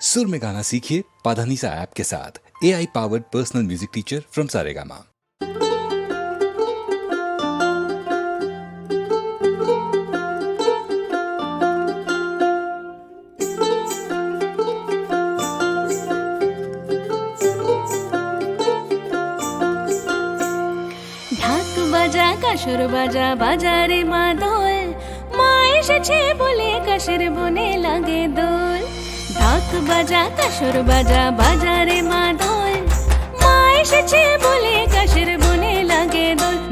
सुर में गाना सीखिए पाधानीसा ऐप के साथ A I powered personal music teacher from Saregama ঢাক বাজা কাসর বাজা বাজারে মা দোল মা এসেছে বলে কাশের বনে লাগে দোল ঢাক বাজা কাসর বাজা বাজারে মা দোল মা এসেছে বলে কাশের বনে লাগে দোল।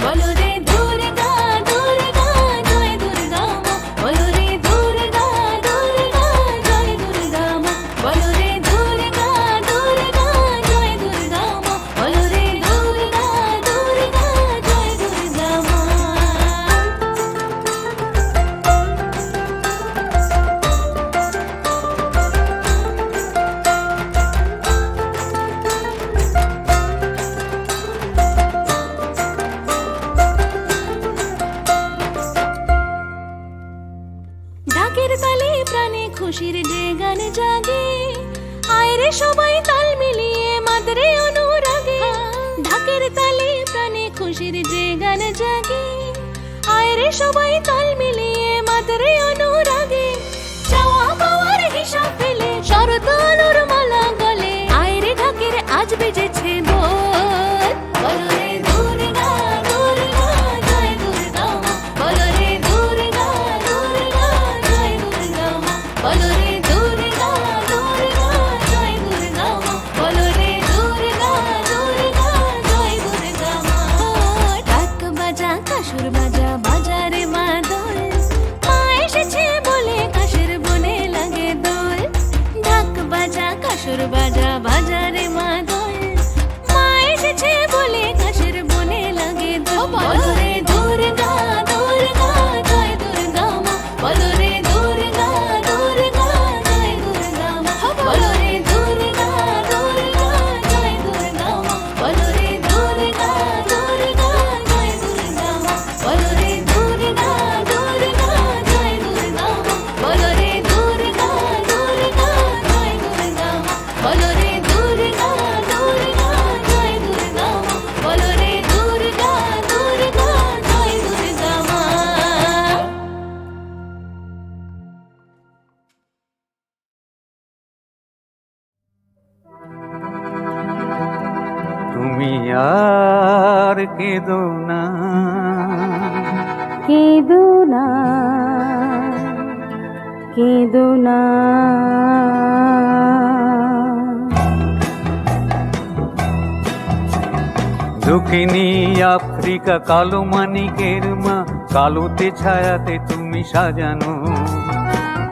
দুঃখিনী আফ্রিকা কালো মানিকের মা, কালোতে ছায়াতে তুমি সাজানো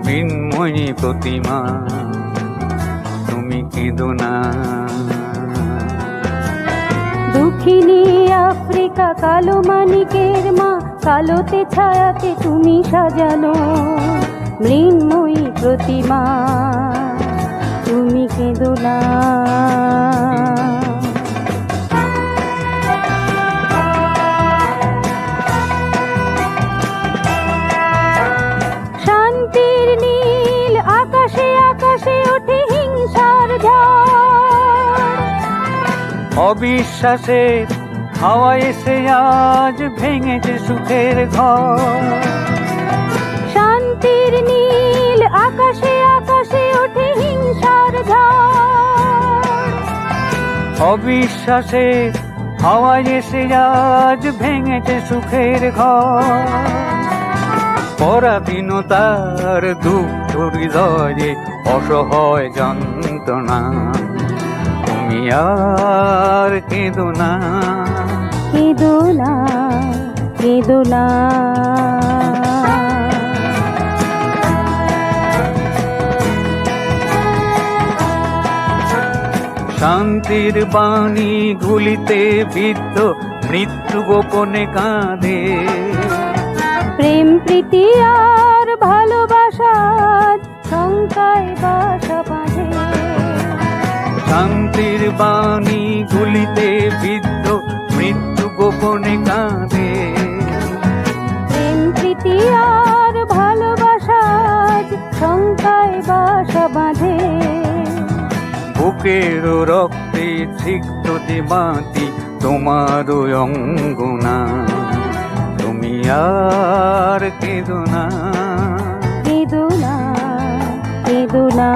মৃন্ময়ী প্রতিমা। তুমি কেঁদো না। দক্ষিণী আফ্রিকা কালো মানিকের মা, কালোতে ছায়াতে তুমি সাজানো মৃন্ময়ী প্রতিমা। তুমি কেঁদো না। অবিশ্বাসের হাওয়া এসে আজ ভেঙেছে সুখের ঘর। শান্তির নীল আকাশে আকাশে ওঠে হিংসার ঝড়। অবিশ্বাসের হাওয়া এসে আজ ভেঙেছে সুখের ঘর। পরাধীনতার দুঃখ হৃদয়ে অসহায় যন্ত্রণা। তুমি আর কেঁদো না। কেঁদো না কেঁদো না। শান্তির বাণী গুলিতে বিদ্ধ মৃত্যু গোপনে কাঁদে। প্রেম প্রীতি আর ভালোবাসা আজ শঙ্কায় বাসা বাঁধে। শান্তির বাণী গুলিতে বিদ্ধ মৃত্যু গোপনে কাঁদে। প্রীতি আর ভালোবাসা শঙ্কায় বাসা বাঁধে। বুকের রক্তে সিক্ত মাটি তোমার অঙ্গনা। তুমি আর কেঁদো না। কেদুনা কেদুনা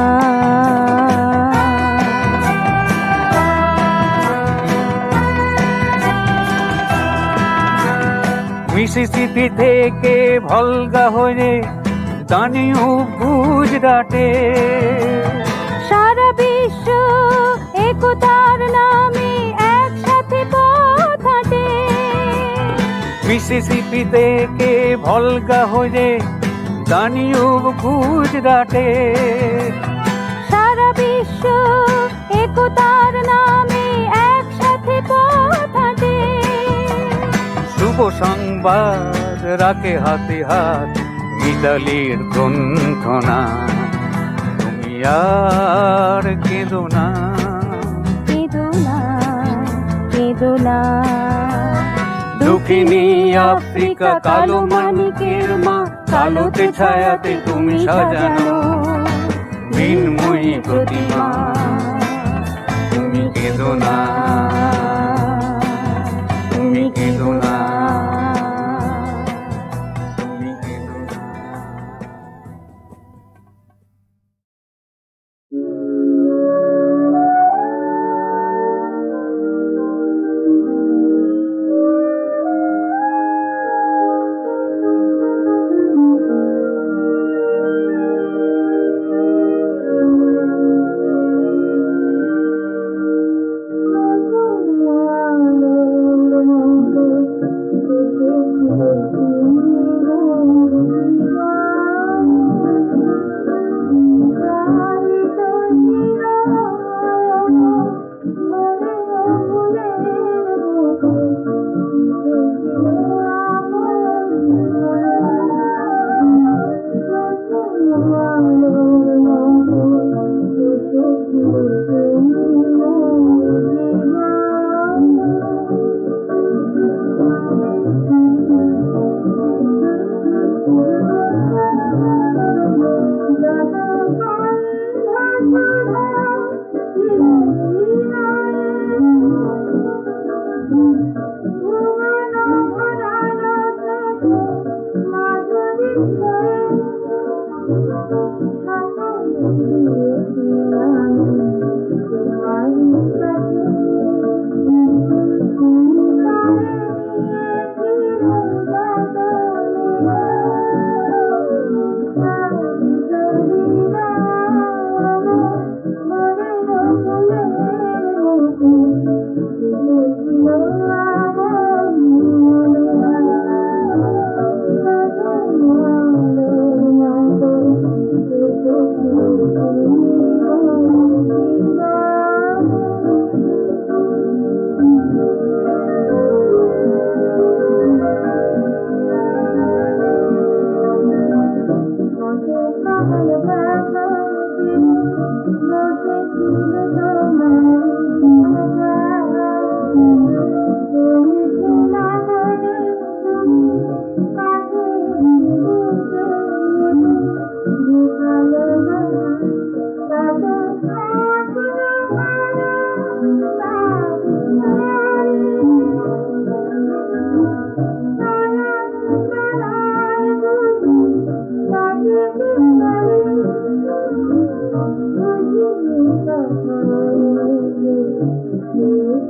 মিসিসিপি থেকে ভলগা হয়ে দানিও গুজরাটে। সারা বিশ্ব একতার নামে একসাথে পথ হাঁটে মিসিসিপি থেকে ভলগা হয়ে দানিও গুজরাটে। সারা বিশ্ব একতার নামে একসাথে পথ হাঁটে শুভ সংবাদ রাখে হাতে হাত মিতালির গ্রন্থনা। তুমি আর কেঁদো না। কেদুনা কেদুনা দক্ষিণী আফ্রিকা কালো মানিকের মা কালোতে ছায়াতে তুমি সাজানো মৃন্ময়ী প্রতিমা। তুমি কেঁদো না।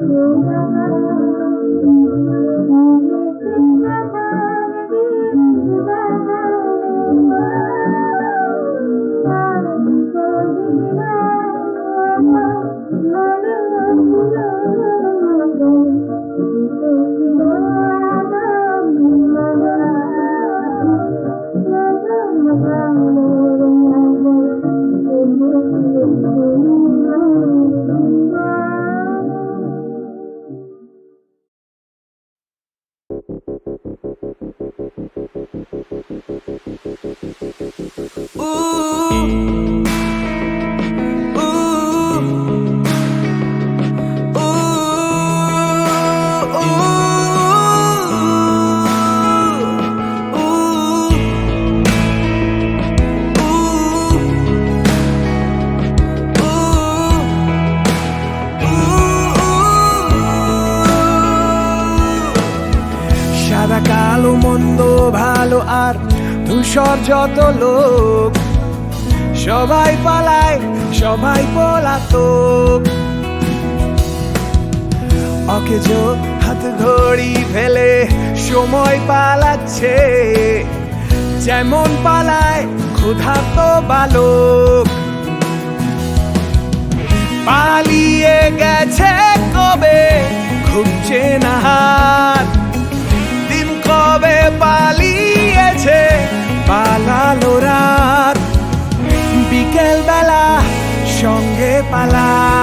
Oh, my ধূসর যত লোক, সবাই পালায়, সবাই পলাতো অকেজ হাত ঘড়ি ফেলে, সময় পালাচ্ছে। যেমন পালায় ক্ষুধাত বালক। পালিয়ে গেছে কবে? ঘুরছে না দিন কবে পালিয়েছে? পালালো রাত। বিকেল বেলা সঙ্গে পালা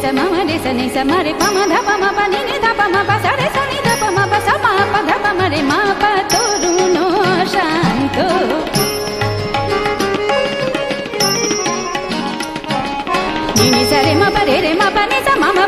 నిస మమ నిస నిస మరి పమ ధప మ ప ని ని ధప మ ప స రే స ని ధప మ ప స మ ప ధప మ రే మ ప తోరు నో శాంతో ని ని స రే మ ప రే రే మ ప ని స మ మ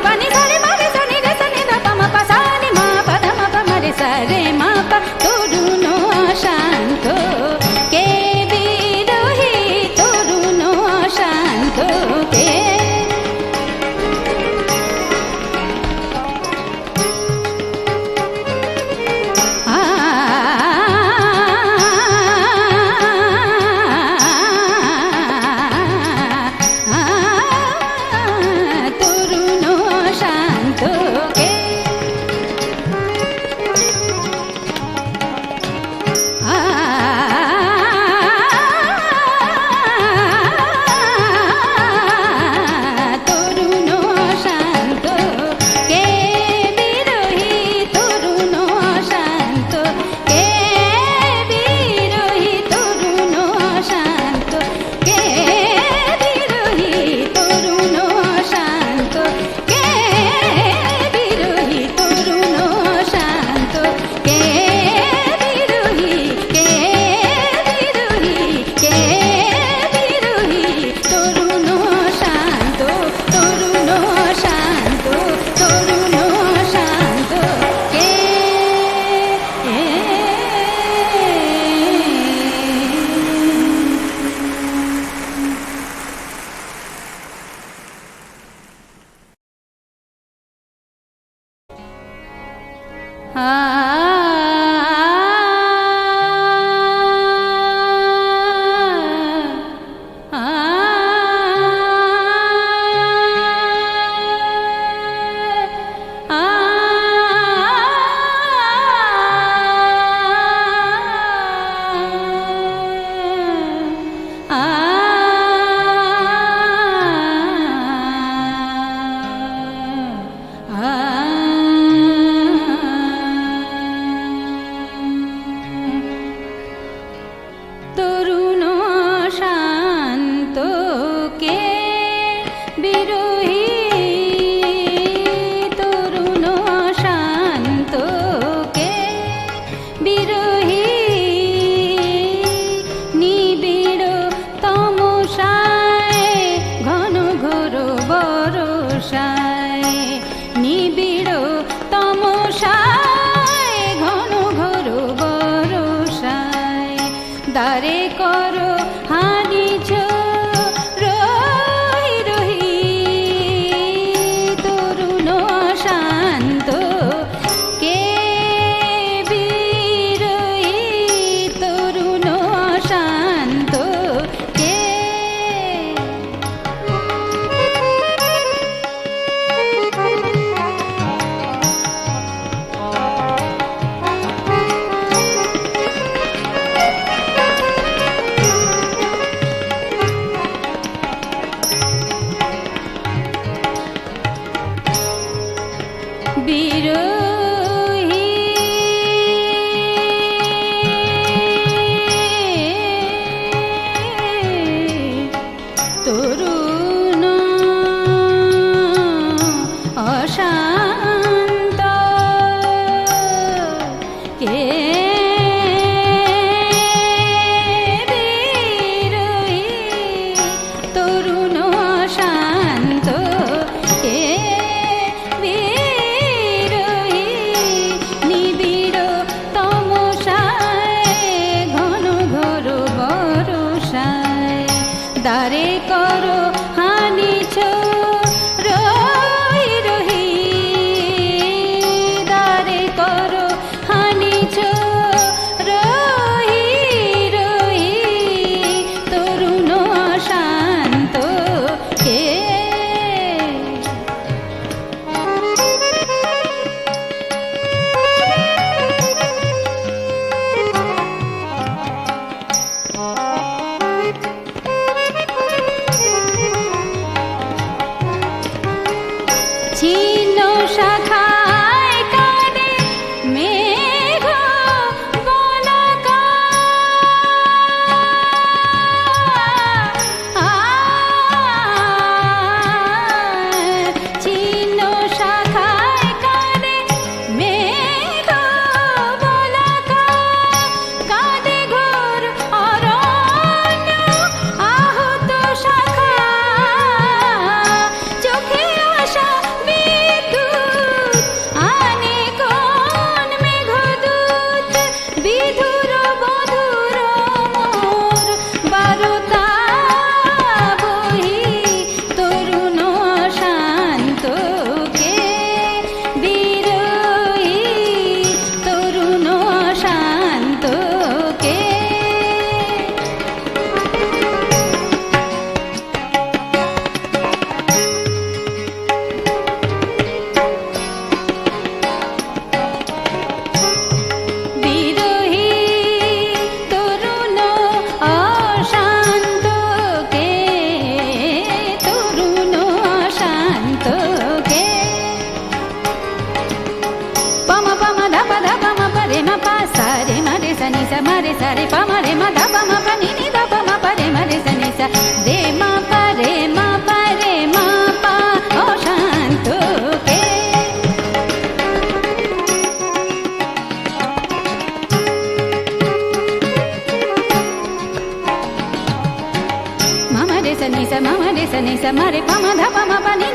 పమ ధ పమ పని